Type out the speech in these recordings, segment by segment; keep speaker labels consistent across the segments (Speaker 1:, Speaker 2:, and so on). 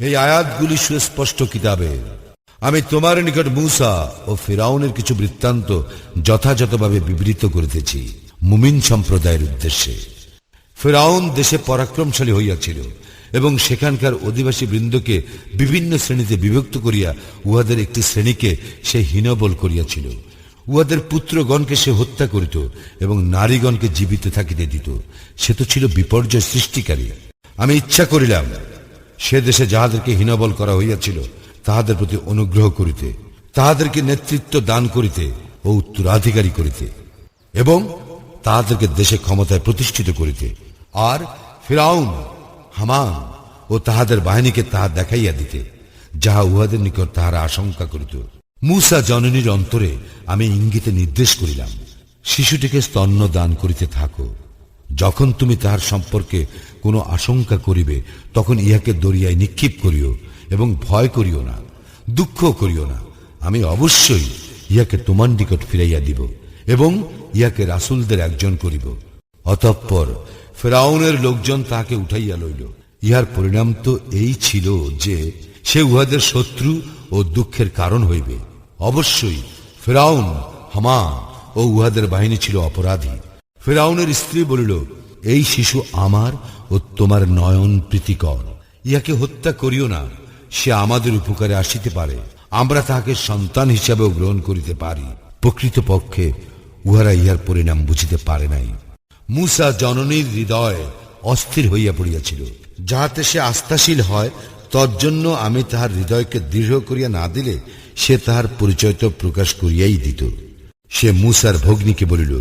Speaker 1: এই আয়াতগুলি সুস্পষ্ট কিতাবে। আমি তোমার নিকট মূসা ও ফিরাউনের কিছু বৃত্তান্ত যথাযথভাবে বিবৃত করিতেছি, মুমিন সম্প্রদায়ের উদ্দেশ্যে। ফেরাউন দেশে পরাক্রমশালী হইয়াছিল এবং সেখানকার অধিবাসী বৃন্দকে বিভিন্ন শ্রেণীতে বিভক্ত করিয়া উহাদের একটি শ্রেণীকে সে হীনবল করিয়াছিল। উহাদের পুত্রগণকে সে হত্যা করিত এবং নারীগণকে জীবিত থাকিতে দিত। সে তো ছিল বিপর্যয় সৃষ্টিকারী। আমি ইচ্ছা করিলাম, সে দেশে যাহাদেরকে হীনবল করা হইয়াছিল, তাহাদের প্রতি অনুগ্রহ করিতে, তাহাদেরকে নেতৃত্ব দান করিতে ও উত্তরাধিকারী করিতে এবং তাহাদেরকে দেশে ক্ষমতায় প্রতিষ্ঠিত করিতে। আর ফিরাউন, হামান ও তাহাদের বাহিনীকে তাহা দেখাইয়া দিতে, যাহা উহাদের নিকট তাহারা আশঙ্কা করিত। মূসা জননীর অন্তরে আমি ইঙ্গিতে নির্দেশ করিলাম, শিশুটিকে স্তন্য দান করিতে থাকো। যখন তুমি তাহার সম্পর্কে কোনো আশঙ্কা করিবে, তখন ইহাকে দরিয়ায় নিক্ষিপ করিও এবং ভয় করিও না দুঃখ করিও না। আমি অবশ্যই ইহাকে তোমার নিকট ফিরাইয়া দিব এবং ইহাকে রাসুলদের একজন করিব। অতঃপর ফেরাউনের লোকজন তাহাকে উঠাইয়া লইল। ইহার পরিণাম তো এই ছিল যে সে উহাদের শত্রু ও দুঃখের কারণ হইবে। অবশ্যই ফেরাউন, হামান ও উহাদের বাহিনী ছিল অপরাধী। ফেরাউনের স্ত্রী বলিল, এই শিশু আমার ও তোমার নয়ন প্রীতিকর। ইহাকে হত্যা করিও না, সে আমাদের উপকারে আসিতে পারে। আমরা তাহাকে সন্তান হিসাবেও গ্রহণ করিতে পারি। প্রকৃতপক্ষে উহারা ইহার পরিণাম বুঝিতে পারে নাই। মূসা জননীর হৃদয় অস্থির হইয়া পড়িয়াছিল, যাহাতে সে আস্থাশীল হয় তজ্জন্য আমি তাহার হৃদয়কে দৃঢ় করিয়া না দিলে সে তাহার পরিচয় তো প্রকাশ করিয়াই দিত। সে মূসার ভগ্নীকে বলিল,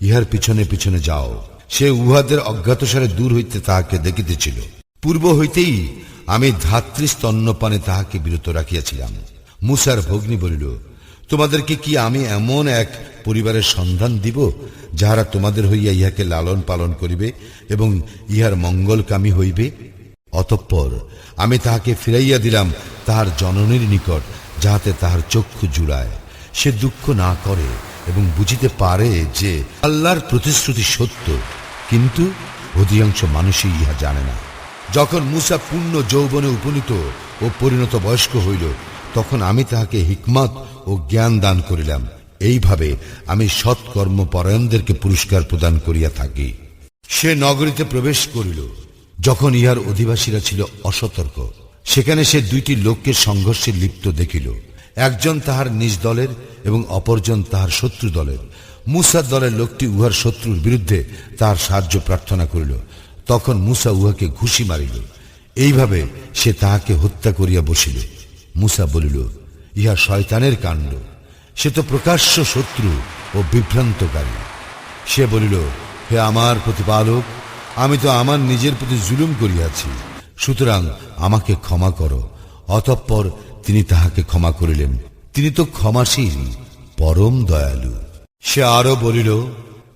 Speaker 1: ইহার পিছনে পিছনে যাও। সে উহাদের অজ্ঞাতসারে দূর হইতে তাহাকে দেখিতেছিল। পূর্ব হইতেই আমি ধাত্রী স্তন্যপানে তাহাকে বিরত রাখিয়াছিলাম। মুসার ভগ্নী বলিল, তোমাদেরকে কি আমি এমন এক পরিবারের সন্ধান দিব, যাহারা তোমাদের হইয়া ইহাকে লালন পালন করিবে এবং ইহার মঙ্গলকামী হইবে? অতঃপর আমি তাহাকে ফিরাইয়া দিলাম তাহার জননীর নিকট, যাহাতে তাহার চক্ষু জুড়ায়। সে দুঃখ না করে এবং বুঝিতে পারে যে আল্লাহর প্রতিশ্রুতি সত্য, কিন্তু অধিকাংশ মানুষই ইহা জানে না। যখন মুসা পূর্ণ যৌবনে উপনীত ও পরিণত বয়স্ক হইল, তখন আমি তাহাকে হিকমত ও জ্ঞান দান করিলাম। এইভাবে আমি সৎকর্ম পরায়ণদেরকে পুরস্কার প্রদান করিয়া থাকি। সে নগরীতে প্রবেশ করিল। যখন ইহার অধিবাসীরা ছিল অসতর্ক, সেখানে সে দুইটি লোককে সংঘর্ষে লিপ্ত দেখিল। একজন তাহার নিজ দলের এবং অপরজন তাহার শত্রু দলের। মুসার দলের লোকটি উহার শত্রুর বিরুদ্ধে তাহার সাহায্য প্রার্থনা করিল। তখন মুসা উহাকে ঘুষি মারিল। এইভাবে সে তাহাকে হত্যা করিয়া বসিল। মুসা বলিল, ইহা শয়তানের কাণ্ড। সে তো প্রকাশ্য শত্রু ও বিভ্রান্তকারী। সে বলিল, হে আমার প্রতিপালক আমি তো আমার নিজের প্রতি জুলুম করিয়াছি। সুতরাং আমাকে ক্ষমা করো। অতঃপর তিনি তাহাকে ক্ষমা করিলেন। তিনি তো ক্ষমাশীল, পরম দয়ালু। সে আরও বলিল,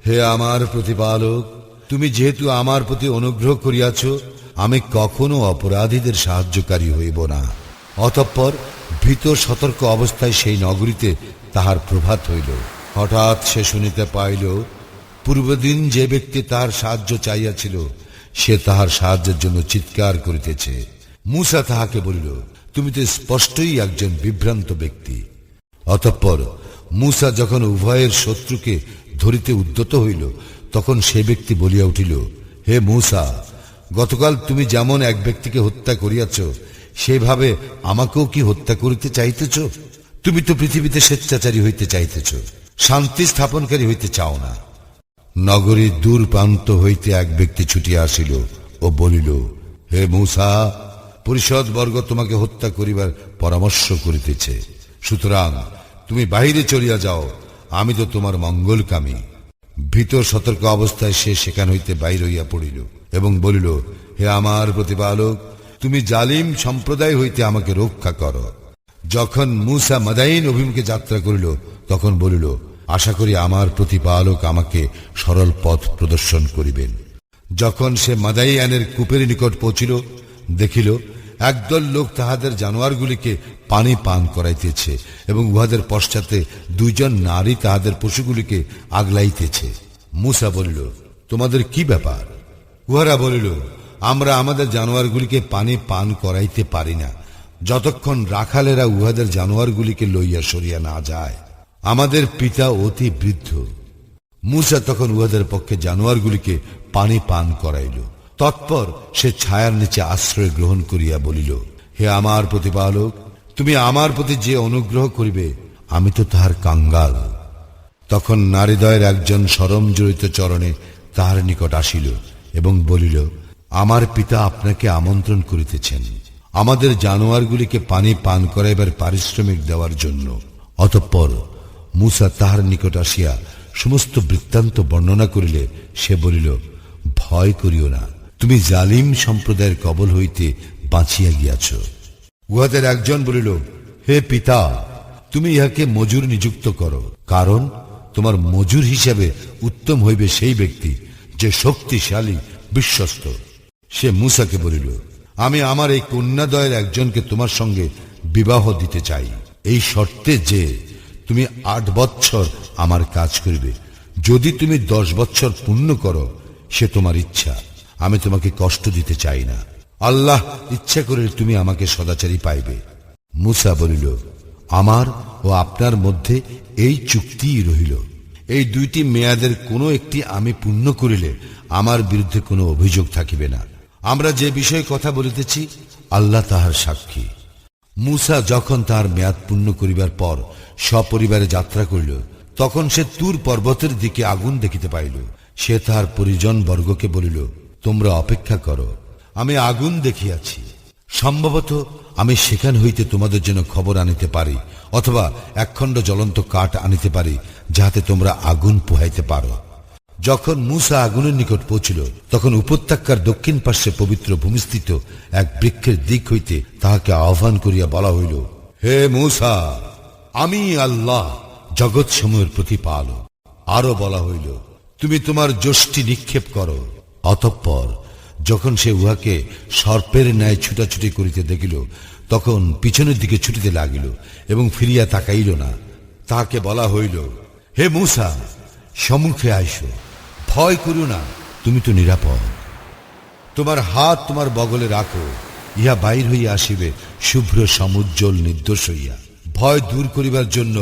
Speaker 1: হে আমার প্রতিপালক, তুমি যেহেতু আমার প্রতি অনুগ্রহ করিয়াছ, আমি কখনো অপরাধীদের সাহায্যকারী হইব না। অতঃপর ভীত সতর্ক অবস্থায় সেই নগরীতে তাহার প্রভাত হইল। হঠাৎ সে শুনিতে পাইল পূর্বদিন যে ব্যক্তি তাহার সাহায্য চাইয়াছিল, সে তাহার সাহায্যের জন্য চিৎকার করিতেছে। মূসা তাহাকে বলিল, তুমি তো স্পষ্টই একজন বিভ্রান্ত ব্যক্তি। অতঃপর মূসা যখন উভয়ের শত্রুকে ধরিতে উদ্যত হইল, তখন সে ব্যক্তি বলিয়া উঠিল, হে মূসা, গতকাল তুমি যেমন এক ব্যক্তিকে হত্যা করিয়াছ, সেভাবে আমাকেও কি হত্যা করিতে চাইতেছ? তুমি তো পৃথিবীতে স্বেচ্ছাচারী হইতে চাইতেছ, শান্তি স্থাপনকারী হইতে চাও না। নগরীর দূর প্রান্ত হইতে এক ব্যক্তি ছুটিয়া আসিল ও বলিল, হে মূসা, পরিষদ বর্গ তোমাকে হত্যা করিবার পরামর্শ করিতেছে। সুতরাং তুমি বাহিরে চলিয়া যাও, আমি তো তোমার মঙ্গলকামী। ভীত সতর্ক অবস্থায় সে সেখান হইতে বাইর হইয়া পড়িল এবং বলিল, হে আমার প্রতিপালক, তুমি জালিম সম্প্রদায় হইতে আমাকে রক্ষা করো। যখন মুসা মাদাইন অভিমুখে যাত্রা করিল, তখন বলিল আশা করি আমার প্রতিপালক আমাকে সরল পথ প্রদর্শন করিবেন। যখন সে মাদাইয়ানের কূপের নিকট পৌঁছিল, দেখিল, একদল লোক তাহাদের জানোয়ারগুলিকে পানি পান করাইতেছে এবং উহাদের পশ্চাতে দুইজন নারী তাহাদের পশুগুলিকে আগলাইতেছে। মুসা বলিল, তোমাদের কি ব্যাপার? উহারা বলিল, আমরা আমাদের জানোয়ারগুলিকে পানি পান করাইতে পারি না। যতক্ষণ রাখালেরা উহাদের জানোয়ারগুলিকে লইয়া সরিয়া না যায় আমাদের পিতা অতি বৃদ্ধ। মুসা তখন উহাদের পক্ষে জানোয়ারগুলিকে পানি পান করাইল। তৎপর সে ছায়ার নিচে আশ্রয় গ্রহণ করিয়া বলিল, হে আমার প্রতিপালক, তুমি আমার প্রতি যে অনুগ্রহ করিবে, আমি তো তাহার কাঙ্গাল। তখন নারীদয়ের একজন সরম জড়িত চরণে তাহার নিকট আসিল এবং বলিল, আমার পিতা আপনাকে আমন্ত্রণ করিতেছেন। আমাদের জানোয়ারগুলিকে পানি পান করাইবার পারিশ্রমিক দেওয়ার জন্য। অতঃপর মুসা তাহার নিকট আসিয়া সমস্ত বৃত্তান্ত বর্ণনা করিলে সে বলিল, ভয় করিও না, তুমি জালিম সম্প্রদায়ের কবল হইতে বাঁচিয়া গিয়াছ। উহাদের একজন বলিল, হে পিতা, তুমি ইহাকে মজুর নিযুক্ত করো, কারণ তোমার মজুর হিসাবে উত্তম হইবে সেই ব্যক্তি যে শক্তিশালী, বিশ্বস্ত। সে মুসাকে বলিল, আমি আমার এই কন্যাদয়ের একজনকে তোমার সঙ্গে বিবাহ দিতে চাই। এই শর্তে যে তুমি আট বৎসর আমার কাজ করিবে। যদি তুমি দশ বৎসর পূর্ণ করো, সে তোমার ইচ্ছা। আমি তোমাকে কষ্ট দিতে চাই না। আল্লাহ ইচ্ছা করে তুমি আমাকে সদাচারী পাইবে। মুসা বলিল, আমার ও আপনার মধ্যে এই চুক্তিই রহিল। এই দুইটি মেয়াদের কোনো একটি আমি পূর্ণ করিলে আমার বিরুদ্ধে কোনো অভিযোগ থাকিবে না। আমরা যে বিষয়ে কথা বলিতেছি, আল্লাহ তাহার সাক্ষী। মুসা যখন তার মেয়াদ পূর্ণ করিবার পর সপরিবারে যাত্রা করিল। তখন সে তুর পর্বতের দিকে আগুন দেখিতে পাইল। সে তাহার পরিজন বর্গকে বলিল, তোমরা অপেক্ষা করো, আমি আগুন দেখিয়াছি। সম্ভবত আমি সেখান হইতে তোমাদের জন্য খবর আনিতে পারি, অথবা একখণ্ড জ্বলন্ত কাঠ আনিতে পারি, যাহাতে তোমরা আগুন পোহাইতে পারো। যখন মুসা আগুনের নিকট পৌঁছিল, তখন উপত্যকার দক্ষিণ পার্শ্বে পবিত্র ভূমিস্থিত এক বৃক্ষের দিক হইতে তাহাকে আহ্বান করিয়া বলা হইল, হে মুসা আমি আল্লাহ জগৎ সমূহের প্রতিপালক। আরও বলা হইল, তুমি তোমার যষ্টি নিক্ষেপ করো। অতঃপর, যখন সে উহাকে সর্পের ন্যায় ছুটাছুটি করিতে দেখিল, তখন পিছনের দিকে ছুটিতে লাগিল এবং ফিরিয়া তাকাইল না। তাহাকে বলা হইল, হে মুসা, সম্মুখে আইসো। ভয় করু না, তুমি তো নিরাপদ। তোমার হাত তোমার বগলে রাখো, ইহা বাইর হইয়া আসিবে শুভ্র সমুজ্জ্বল নির্দোষ হইয়া। ভয় দূর করিবার জন্য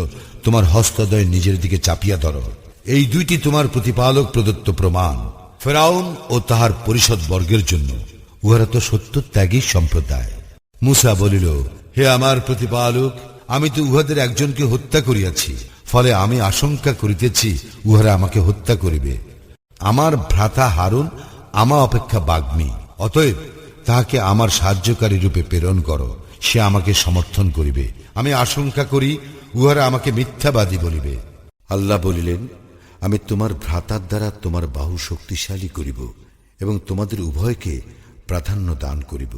Speaker 1: তোমার হস্তদয় নিজের দিকে চাপিয়া ধরো। এই দুইটি তোমার প্রতিপালক প্রদত্ত প্রমাণ, ফেরাউন ও তাহার পরিষদ বর্গের জন্য। উহারা তো সত্য ত্যাগী সম্প্রদায়। মুসা বলিল, হে আমার প্রতিপালক, আমি তো উহাদের একজনকে হত্যা করিয়াছি, ফলে আমি আশঙ্কা করিতেছি উহারা আমাকে হত্যা করিবে। আমার ভ্রাতা হারুন, আমা অপেক্ষা বাগ্মী, অতএব তাহাকে আমার সাহায্যকারী রূপে প্রেরণ করো। সে আমাকে সমর্থন করিবে। আমি আশঙ্কা করি, উহারা আমাকে মিথ্যাবাদী বলিবে। আল্লাহ বলিলেন, আমি তোমার ভ্রাতার দ্বারা তোমার বাহু শক্তিশালী করিব এবং তোমাদের উভয়কে প্রাধান্য দান করিব।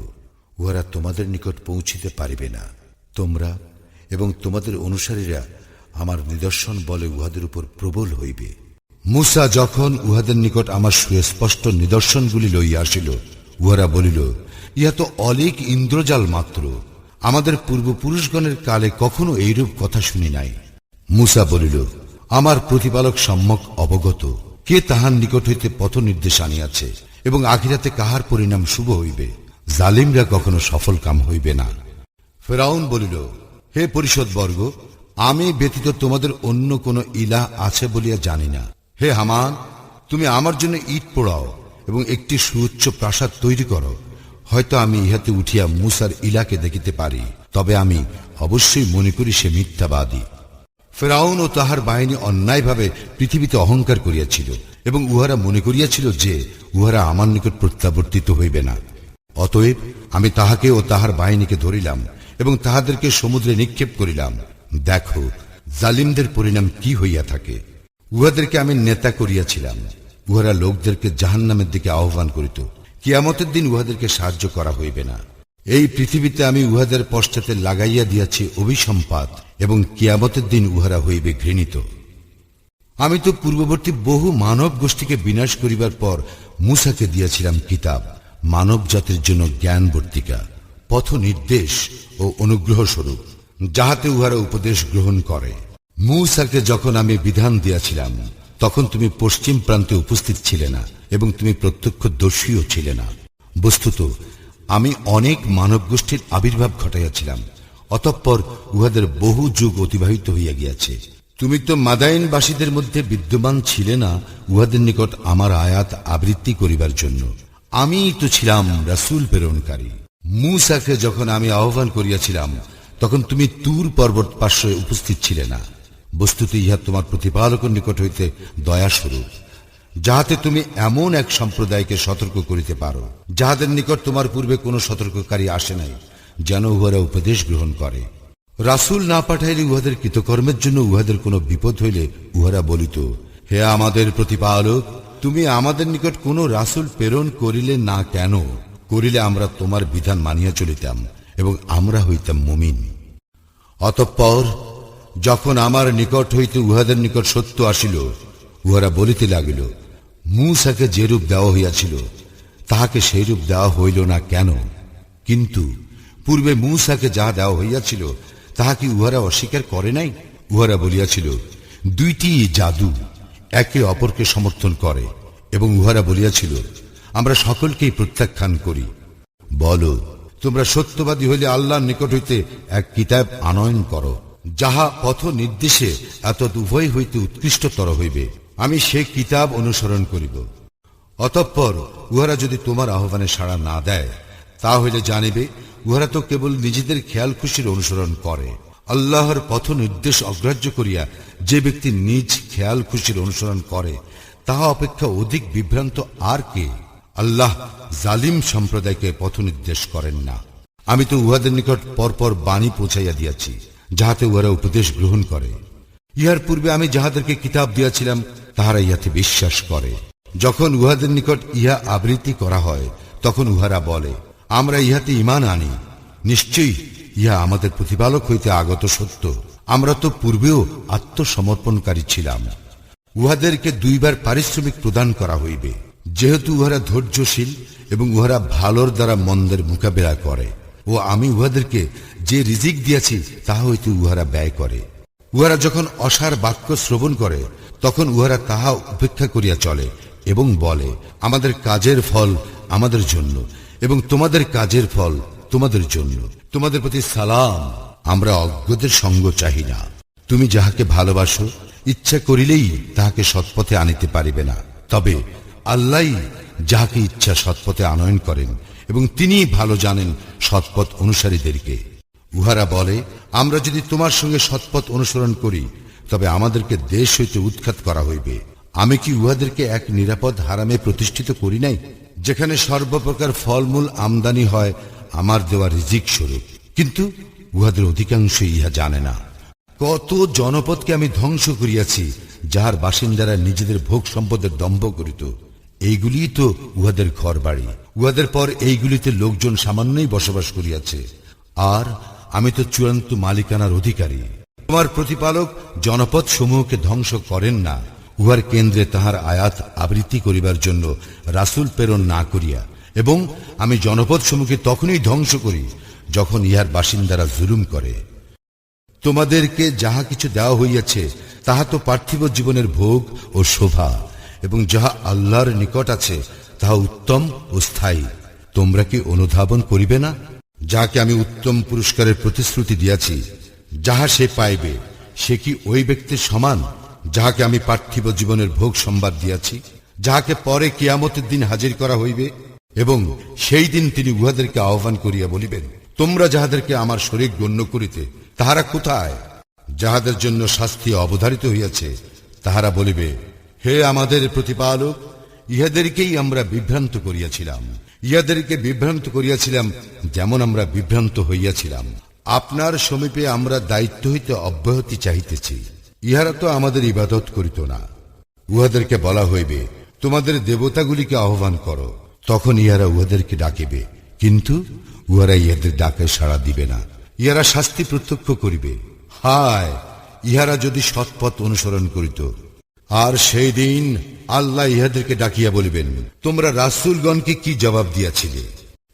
Speaker 1: উহারা তোমাদের নিকট পৌঁছিতে পারিবে না। তোমরা এবং তোমাদের অনুসারীরা আমার নিদর্শন বলে উহাদের উপর প্রবল হইবে। মুসা যখন উহাদের নিকট আমার সুস্পষ্ট নিদর্শনগুলি লইয়া আসিল, উহারা বলিল, ইহা তো অলিক ইন্দ্রজাল মাত্র। আমাদের পূর্বপুরুষগণের কালে কখনো এইরূপ কথা শুনি নাই। মুসা বলিল, আমার প্রতিপালক সম্যক অবগত। কে তাহার নিকট হইতে পথ নির্দেশ আনিয়াছে এবং আখিরাতে কাহার পরিণাম শুভ হইবে? জালিমরা কখনো সফল কাম হইবে না। ফেরাউন বলিল, হে পরিষদ বর্গ আমি ব্যতীত তোমাদের অন্য কোন ইলাহ আছে বলিয়া জানি না। হে হামান, তুমি আমার জন্য ইট পোড়াও এবং একটি সুউচ্চ প্রাসাদ তৈরি করো। হয়তো আমি ইহাতে উঠিয়া মুসার ইলাকে দেখিতে পারি, তবে আমি অবশ্যই মনে করি সে মিথ্যাবাদী। ফেরাউন ও তাহার বাহিনী অন্যায়ভাবে পৃথিবীতে অহংকার করিয়াছিল এবং উহারা মনে করিয়াছিল যে উহারা আমার নিকট প্রত্যাবর্তিত হইবে না। অতএব আমি তাহাকে ও তাহার বাহিনীকে ধরিলাম এবং তাহাদেরকে সমুদ্রে নিক্ষেপ করিলাম। দেখো, জালিমদের পরিণাম কি হইয়া থাকে। উহাদেরকে আমি নেতা করিয়াছিলাম। উহারা লোকদেরকে জাহান্নামের দিকে আহ্বান করিত। কিয়ামতের দিন উহাদেরকে সাহায্য করা হইবে না। এই পৃথিবীতে আমি উহাদের পশ্চাতে লাগাইয়া দিয়াছি অভিসম্পাত এবং কিয়ামতের দিন উহারা হইবে ঘৃণিত। আমি তো পূর্ববর্তী বহু মানব গোষ্ঠীকে বিনাশ করিবার পর মুসাকে দিয়াছিলাম কিতাব মানব জাতির জন্য জ্ঞান বর্তিকা পথ নির্দেশ ও অনুগ্রহ স্বরূপ যাহাতে উহারা উপদেশ গ্রহণ করে। মূসাকে যখন আমি বিধান দিয়াছিলাম তখন তুমি পশ্চিম প্রান্তে উপস্থিত ছিলে না এবং তুমি প্রত্যক্ষ দর্শীও ছিলে না। বস্তুত, আমি অনেক মানব গোষ্ঠীর আবির্ভাব ঘটাইয়াছিলাম, অতঃপর উহাদের বহু যুগ অতিবাহিত হইয়া গিয়াছে। তুমি তো মাদাইনবাসীদের মধ্যে বিদ্যমান ছিলে না, উহাদের নিকট আমার আয়াত আবৃত্তি করিবার জন্য। আমিই তো ছিলাম রাসূল প্রেরণকারী। মুসাকে যখন আমি আহ্বান করিয়াছিলাম, তখন তুমি তুর পর্বত পার্শ্বে উপস্থিত ছিলে না। বস্তুত ইহা তোমার প্রতিপালকের নিকট হইতে দয়াস্বরূপ, যাহাতে তুমি এমন এক সম্প্রদায়কে সতর্ক করিতে পারো, যাহাদের নিকট তোমার পূর্বে কোনো সতর্ককারী আসে নাই, যেন উহারা উপদেশ গ্রহণ করে। রাসূল না পাঠাইলে উহাদের কৃতকর্মের জন্য উহাদের কোনো বিপদ হইলে উহারা বলিত, হে আমাদের প্রতিপালক, তুমি আমাদের নিকট কোনো রাসূল প্রেরণ করিলে না কেন? করিলে আমরা তোমার বিধান মানিয়া চলিতাম এবং আমরা হইতাম মুমিন। অতঃপর যখন আমার নিকট হইতে উহাদের নিকট সত্য আসিল, উহারা বলিতে লাগিল, মূসাকে যে রূপ দেওয়া হইয়াছিল, তাহাকে সেই রূপ দেওয়া হইল না কেন? কিন্তু পূর্বে মূসাকে যাহা দেওয়া হইয়াছিল, তাহা কি উহারা অস্বীকার করে নাই? উহারা বলিয়াছিল, দুইটি জাদু একে অপরকে সমর্থন করে। এবং উহারা বলিয়াছিল, আমরা সকলকেই প্রত্যাখ্যান করি। বলো, তোমরা সত্যবাদী হইলে আল্লাহর নিকট হইতে এক কিতাব আনয়ন করো। যাহা পথ নির্দেশে এত উভয় হইতে উৎকৃষ্টতর হইবে, আমি সে কিতাব অনুসরণ করিব। অতঃপর উহারা যদি তোমার আহ্বানে সাড়া না দেয় তা হইলে জানিবে, উহারা তো কেবল নিজেদের খেয়াল খুশির অনুসরণ করে। আল্লাহর পথ নির্দেশ অগ্রাহ্য করিয়া যে ব্যক্তি নিজ খেয়াল খুশির অনুসরণ করে, তাহা অপেক্ষা অধিক বিভ্রান্ত আর কে? আল্লাহ জালিম সম্প্রদায়কে পথ নির্দেশ করেন না। আমি তো উহাদের নিকট পরপর বাণী পৌঁছাইয়া দিয়াছি। যাহাতে উহারা উপদেশ গ্রহণ করে। ইহার পূর্বে আমি যাহাদেরকে কিতাব দিয়াছিলাম, তাহারা ইহাতে বিশ্বাস করে। যখন উহাদের নিকট ইহা আবৃত্তি করা হয়, তখন উহারা বলে, আমরা ইহাতে ইমান আনি। নিশ্চয়ই ইহা আমাদের প্রতিপালক হইতে আগত সত্য। আমরা তো পূর্বেও আত্মসমর্পণকারী ছিলাম। উহাদেরকে দুইবার পারিশ্রমিক প্রদান করা হইবে। যেহেতু উহারা ধৈর্যশীল এবং উহারা ভালোর দ্বারা মন্দের মোকাবেলা করে, ও আমি উহাদেরকে যে রিজিক দিয়াছি তাহা হইতে উহারা ব্যয় করে। উহারা যখন অসার বাক্য শ্রবণ করে, তখন উহারা তাহা উপেক্ষা করিয়া চলে এবং বলে, আমাদের কাজের ফল আমাদের জন্য এবং তোমাদের কাজের ফল তোমাদের জন্য। তোমাদের প্রতি সালাম, আমরা অজ্ঞদের সঙ্গ চাহি না। তুমি যাহাকে ভালোবাসো, ইচ্ছা করিলেই তাহাকে সৎপথে আনিতে পারিবে না। তবে আল্লাহ যাহাকে ইচ্ছা সৎপথে আনয়ন করেন এবং তিনি ভালো জানেন সৎপথ অনুসারীদেরকে। উহারা বলে, আমরা যদি তোমার সঙ্গে সৎপথ অনুসরণ করি, তবে আমাদেরকে দেশ হইতে উৎখাত করা হইবে। আমি কি উহাদেরকে এক নিরাপদ হারামে প্রতিষ্ঠিত করি নাই? যেখানে সর্বপ্রকার ফলমূল আমদানি হয়, আমার দেওয়া রিজিক স্বরূপ। কিন্তু উহাদের অধিকাংশ ইহা জানে না। কত জনপদকে আমি ধ্বংস করিয়াছি, যাহার বাসিন্দারা নিজেদের ভোগ সম্পদের দম্ভ করিত। এইগুলি তো উহাদের ঘর বাড়ি উহাদের পর এইগুলিতে লোকজন সামান্যই বসবাস করিয়াছে। আর আমি তো চূড়ান্ত মালিকানার অধিকারী। তোমার প্রতিপালক জনপদ সমূহকে ধ্বংস করেন না। উহার কেন্দ্রে তাহার আয়াত আবৃত্তি করিবার জন্য রাসূল প্রেরণ না করিয়া এবং আমি জনপদ সমূহকে তখনই ধ্বংস করি যখন ইহার বাসিন্দারা জুলুম করে। তোমাদেরকে যাহা কিছু দেওয়া হইয়াছে, তাহা তো পার্থিব জীবনের ভোগ ও শোভা এবং যাহা আল্লাহর নিকট আছে, তাহা উত্তম ও স্থায়ী। তোমরা কি অনুধাবন করিবে না? যাহাকে আমি উত্তম পুরস্কারের প্রতিশ্রুতি দিয়াছি, যাহা সে পাইবে, সে কি ওই ব্যক্তির সমান, যাহাকে আমি পার্থিব জীবনের ভোগ সম্বাদ দিয়াছি, যাহাকে পরে কিয়ামতের দিন হাজির করা হইবে, এবং সেই দিন তিনি উহাদেরকে আহ্বান করিয়া বলিবেন, তোমরা যাহাদেরকে আমার শরীর গণ্য করিতে, তাহারা কোথায়? যাহাদের জন্য শাস্তি অবধারিত হইয়াছে, তাহারা বলিবে, হে আমাদের প্রতিপালক, ইহাদেরকেই আমরা বিভ্রান্ত করিয়াছিলাম। ইহাদেরকে বিভ্রান্ত করিয়াছিলাম, যেমন আমরা বিভ্রান্ত হইয়াছিলাম। আপনার সমীপে আমরা দায়িত্ব হইতে অব্যাহতি চাহিতেছি। ইহারা তো আমাদের ইবাদত করিত না। উহাদেরকে বলা হইবে, তোমাদের দেবতাগুলিকে আহ্বান করো। তখন ইহারা উহাদেরকে ডাকিবে। কিন্তু উহারা ইহাদের ডাকে সাড়া দিবে না। ইহারা শাস্তি প্রত্যক্ষ করিবে। হায়, ইহারা যদি সৎপথ অনুসরণ করিত আর সেই দিন আল্লাহ ইহাদেরকে ডাকিয়া বলিবেন, তোমরা রাসূলগণকে কি জবাব দিয়াছিলে?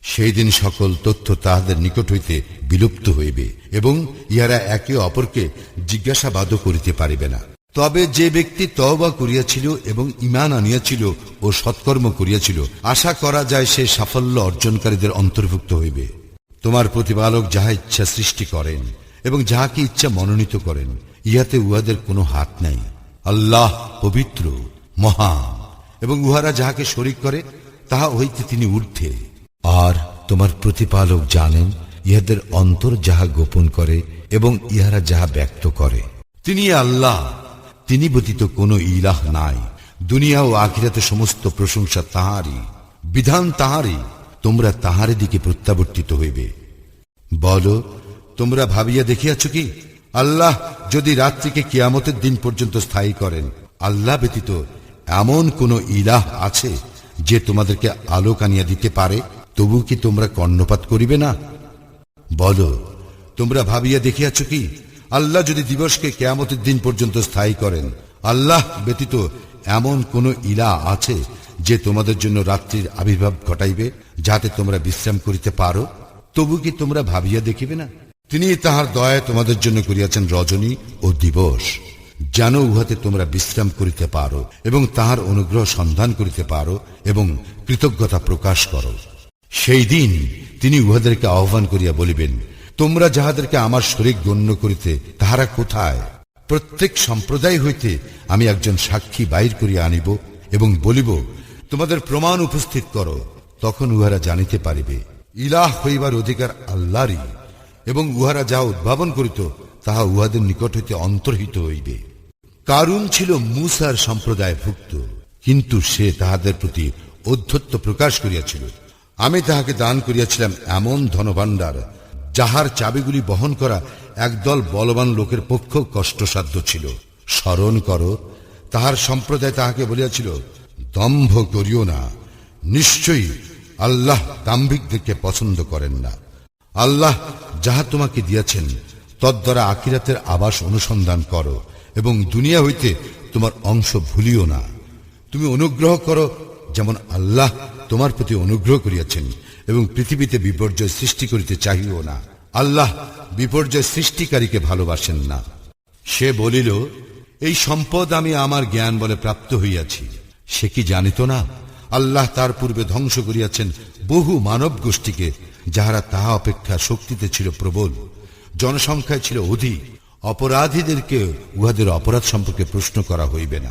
Speaker 1: সেই দিন সকল তথ্য তাহাদের নিকট হইতে বিলুপ্ত হইবে এবং ইহারা একে অপরকে জিজ্ঞাসাবাদও করিতে পারিবে না। তবে যে ব্যক্তি তওবা করিয়াছিল এবং ইমান আনিয়াছিল ও সৎকর্ম করিয়াছিল, আশা করা যায় সে সাফল্য অর্জনকারীদের অন্তর্ভুক্ত হইবে। তোমার প্রতিপালক যাহা ইচ্ছা সৃষ্টি করেন এবং যাহাকে ইচ্ছা মনোনীত করেন, ইহাতে উহাদের কোনো হাত নাই। আল্লাহ পবিত্র, মহান, এবং উহারা যাহাকে শরিক করে, তাহা হইতে তিনি ঊর্ধ্বে। আর তোমার প্রতিপালক জানেন, ইহাদের অন্তর যাহা গোপন করে, এবং ইহারা যাহা ব্যক্ত করে। তিনি আল্লাহ, তিনি ব্যতীত কোনো ইলাহ নাই। দুনিয়া ও আখিরাতে সমস্ত প্রশংসা তাহারই, বিধান তাহারই, তোমরা তাহারে দিকে প্রত্যাবর্তিত হইবে। বল, তোমরা ভাবিয়া দেখিয়াছ কি? আল্লাহ যদি রাত্রিকে কিয়ামতের দিন পর্যন্ত স্থায়ী করেন, আল্লাহ ব্যতীত এমন কোন ইলাহ আছে যে তোমাদেরকে আলোক আনিয়া দিতে পারে? তবু কি তোমরা কর্ণপাত করিবে না? বলো, তোমরা ভাবিয়া দেখিয়াছ কি, আল্লাহ যদি দিবসকে কেয়ামতের দিন পর্যন্ত স্থায়ী করেন, আল্লাহ ব্যতীত এমন কোন ইলা আছে যে তোমাদের জন্য রাত্রির আবির্ভাব ঘটাইবে, যাতে তোমরা বিশ্রাম করিতে পারো? তবু কি তোমরা ভাবিয়া দেখিবে না? তিনি তাহার দয়ায় তোমাদের জন্য করিয়াছেন রজনী ও দিবস। যেন উহাতে তোমরা বিশ্রাম করিতে পারো এবং তাহার অনুগ্রহ সন্ধান করিতে পারো এবং কৃতজ্ঞতা প্রকাশ করো। সেই দিন তিনি উহাদেরকে আহ্বান করিয়া বলিবেন, তোমরা যাহাদেরকে আমার শরীর গণ্য করিতে, তাহারা কোথায়? প্রত্যেক সম্প্রদায় হইতে আমি একজন সাক্ষী বাইর করিয়া আনিব এবং বলিব, তোমাদের প্রমাণ উপস্থিত করো। তখন উহারা জানিতে পারিবে, ইলাহ হইবার অধিকার আল্লাহরই। এবং উহারা যা উদ্ভাবন করিত, তাহা উহাদের নিকট হইতে অন্তর্হিত হইবে। কারুন ছিল মুসার সম্প্রদায়ভুক্ত, কিন্তু সে তাহাদের প্রতি অধ্যত্ব প্রকাশ করিয়াছিল। আমি তাহাকে দান করিয়াছিলাম এমন ধনভাণ্ডার, যাহার চাবিগুলি বহন করা একদল বলবান লোকের পক্ষ কষ্টসাধ্য ছিল। স্মরণ করো, তাহার সম্প্রদায় তাহাকে বলিয়াছিল, দম্ভ করিও না, নিশ্চয়ই আল্লাহ দাম্ভিকদেরকে পছন্দ করেন না। আল্লাহ যাহা তোমাকে দিয়াছেন, তদ্বারা আকিরাতের আবাস অনুসন্ধান করো এবং দুনিয়া হইতে তোমার অংশ ভুলিও না। তুমি অনুগ্রহ করো যেমন আল্লাহ তোমার প্রতি অনুগ্রহ করিয়াছেন এবং পৃথিবীতে বিপর্যয় সৃষ্টি করিতে চাহিও না। আল্লাহ বিপর্যয় সৃষ্টিকারীকে ভালোবাসেন না। সে বলিল, এই সম্পদ আমি আমার জ্ঞান বলে প্রাপ্ত হইয়াছি। সে কি জানিত না? আল্লাহ তার পূর্বে ধ্বংস করিয়াছেন বহু মানব গোষ্ঠীকে যাহারা তাহা অপেক্ষা শক্তিতে ছিল প্রবল, জনসংখ্যায় ছিল অধিক, অপরাধীদেরকে উহাদের অপরাধ সম্পর্কে প্রশ্ন করা হইবে না।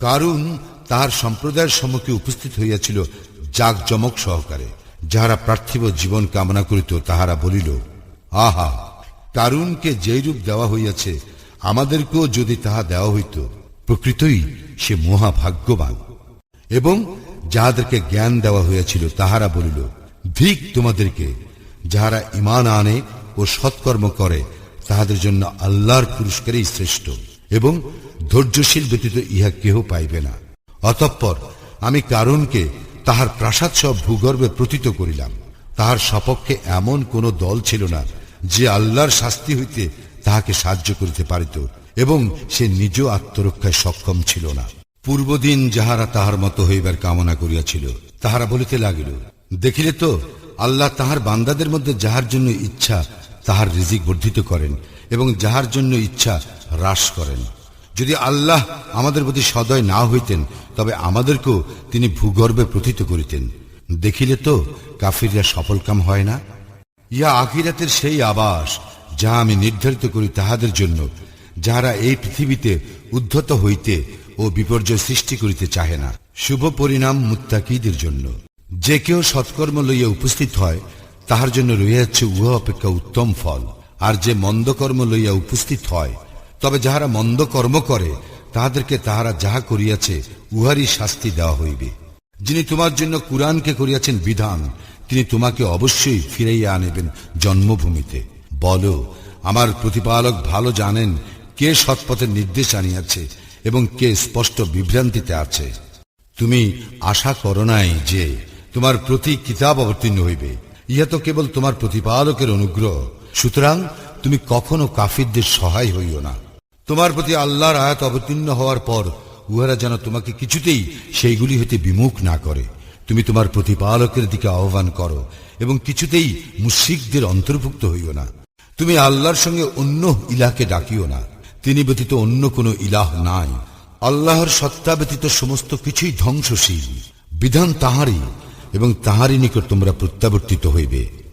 Speaker 1: কারণ তাহার সম্প্রদায়ের সম্মুখে উপস্থিত হইয়াছিল জাকজমক সহকারে, যাহারা পার্থিব জীবন কামনা করিত তাহারা বলিল, আহা কারুনকে যেই রূপ দেওয়া হইয়াছে, আমাদেরকেও যদি তাহা দেওয়া হইত, প্রকৃতই সে মহাভাগ্যবান। এবং যাহাদেরকে জ্ঞান দেওয়া হইয়াছিল তাহারা বলিল ধিক তোমাদেরকে, যাহারা ইমান আনে ও সৎকর্ম করে, তাহাদের জন্য আল্লাহর পুরস্কারই শ্রেষ্ঠ এবং ধৈর্যশীল ব্যতীত ইহা কেহ পাইবে না। অতঃপর আমি কারণকে তাহার প্রাসাদ সব ভূগর্ভে প্রতীত করিলাম। তাহার সপক্ষে এমন কোন দল ছিল না যে আল্লাহর শাস্তি হইতে তাহাকে সাহায্য করিতে পারিত এবং সে নিজ আত্মরক্ষায় সক্ষম ছিল না। পূর্বদিন যাহারা তাহার মতো হইবার কামনা করিয়াছিল, তাহারা বলিতে লাগিল দেখিলে তো, আল্লাহ তাহার বান্দাদের মধ্যে যাহার জন্য ইচ্ছা, তাহার রিজিক বর্ধিত করেন এবং যাহার জন্য ইচ্ছা হ্রাস করেন। যদি আল্লাহ আমাদের প্রতি সদয় না হইতেন, তবে আমাদেরকেও তিনি ভূগর্ভে প্রথিত করিতেন। দেখিলে তো, কাফিররা সফলকাম হয় না। ইয়া আখিরাতের সেই আবাস যা আমি নির্ধারিত করি তাহাদের জন্য, যাহারা এই পৃথিবীতে উদ্ধত হইতে ও বিপর্যয় সৃষ্টি করিতে চাহে না। শুভ পরিণাম মুত্তাকিদের জন্য। যে কেউ সৎকর্ম লইয়া উপস্থিত হয়, তাহার জন্য রইয়াছে উহা অপেক্ষা উত্তম ফল। আর যে মন্দকর্ম লইয়া উপস্থিত হয়, তবে যাহারা মন্দ কর্ম করে, তাহাদেরকে তাহারা যাহা করিয়াছে, উহারই শাস্তি দেওয়া হইবে। যিনি তোমার জন্য কুরআনকে করিয়াছেন বিধান, তিনি তোমাকে অবশ্যই ফিরাইয়া আনিবেন জন্মভূমিতে। বলো, আমার প্রতিপালক ভালো জানেন কে সৎপথের নির্দেশ আনিয়াছে এবং কে স্পষ্ট বিভ্রান্তিতে আছে। তুমি আশা করো নাই যে তোমার প্রতি কিতাব অবতীর্ণ হইবে। ইহা তো কেবল তোমার প্রতিপালকের অনুগ্রহ। সুতরাং তুমি কখনো কাফিরদের সহায় হইও না। তোমার প্রতি আল্লাহর আয়াত অবতীর্ণ হওয়ার পর উহারা যেন তোমাকে কিছুতেই সেইগুলি হইতে বিমুখ না করে। তুমি তোমার প্রতিপালকের দিকে আহ্বান করো এবং কিছুতেই মুশিকদের অন্তর্ভুক্ত হইও না। তুমি আল্লাহর সঙ্গে অন্য ইলাকে ডাকিও না। তিনি ব্যতীত অন্য কোনো ইলাহ নাই। আল্লাহর সত্তা ব্যতীত সমস্ত কিছুই ধ্বংসশীল। বিধান তাহারই এবং তাহারই নিকট তোমরা প্রত্যাবর্তিত হইবে।